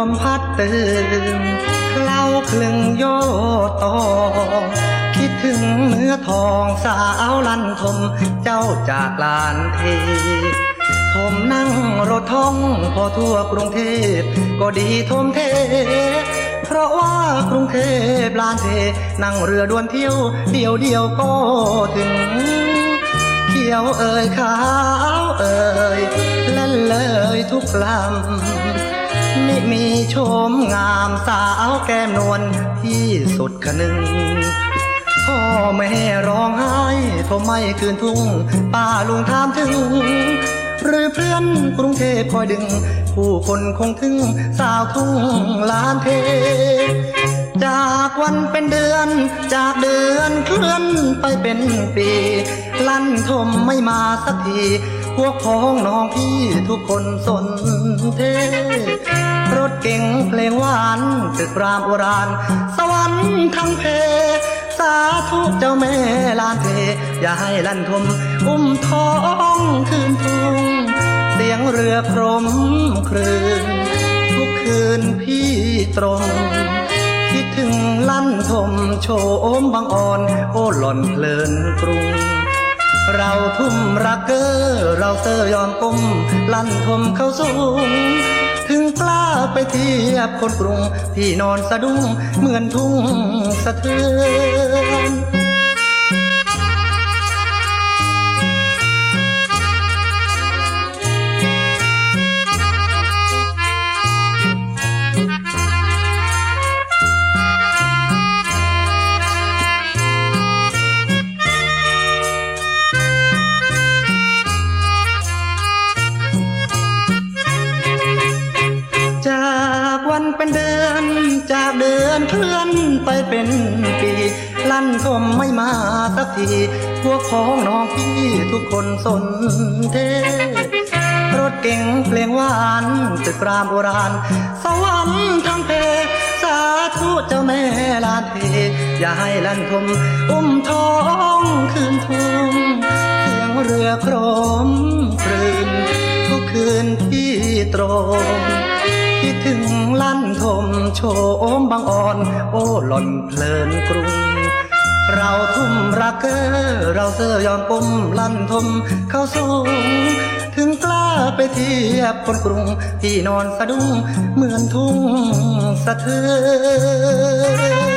ตื่นเคล้าคลึงโยตองคิดถึงเนื้อทองสาวลันทมเจ้าจากลานเทผมนั่งรถท่องพอทั่วกรุงเทพก็ดีทมเท เพราะว่ากรุงเทพลานเท นั่งเรือด่วนเที่ยวเดียวเดียวก็ถึง เขียวเอ่ยขาวเอ่ยเล่นเลยทุกลำ นี่มีโฉมงามสาวแก้มนวลที่สุดคนึง พ่อแม่ร้องไห้ทรไม่คืนทุ่ง ป้าลุงถามถึง หรือเพื่อนกรุงเทพคอยดึง ผู้คนคงถึงสาวทุ่งลานเท จากวันเป็นเดือน จากเดือนเคลื่อนไปเป็นปี ลั่นทมไม่มาสักที พวกพ้องน้องพี่ทุกคนสนเท ตึกรามโบราณ สวรรค์ทั้งเพ สาธุเจ้าแม่ลานเท อย่าให้ลั่นทม อุ้มท้องคืนทุ่ง เสียงเรือพรมครืน ทุกคืนพี่ตรง คิดถึงลั่นทมโฉมบางอ่อน โอ้หล่อนเพลินกรุง เราทุ่มรักเกอเราเตอยอมก้มลั่นทมเข้าสูง ถึงกล้าไปเทียบคนกรุง ที่นอนสะดุ้งเหมือนทุ่งสะเทือน เดือนเคลื่อนไปเป็นปีลั่นทมไม่มาสักทีพวกพ้องน้องพี่ทุกคนสนเทรถเก่งเพลงหวานตึกรามโบราณ สวรรค์ทั้งเพ สาธุเจ้าแม่ลานเทอย่าให้ลั่นทมอุ้มท้องคืนทุ่งเสียงเรือโครมครืนทุกคืนที่ตรงคิดถึง ลั่นทมโฉมบางอ่อน โอ้หล่อนเพลินกรุง เราทุ่มรักเกอเราเสื้อยอมก้มลั่นทมเข้าสูง ถึงกล้าไปเทียบคนกรุง ที่นอนสะดุ้งเหมือนทุ่งสะเทือน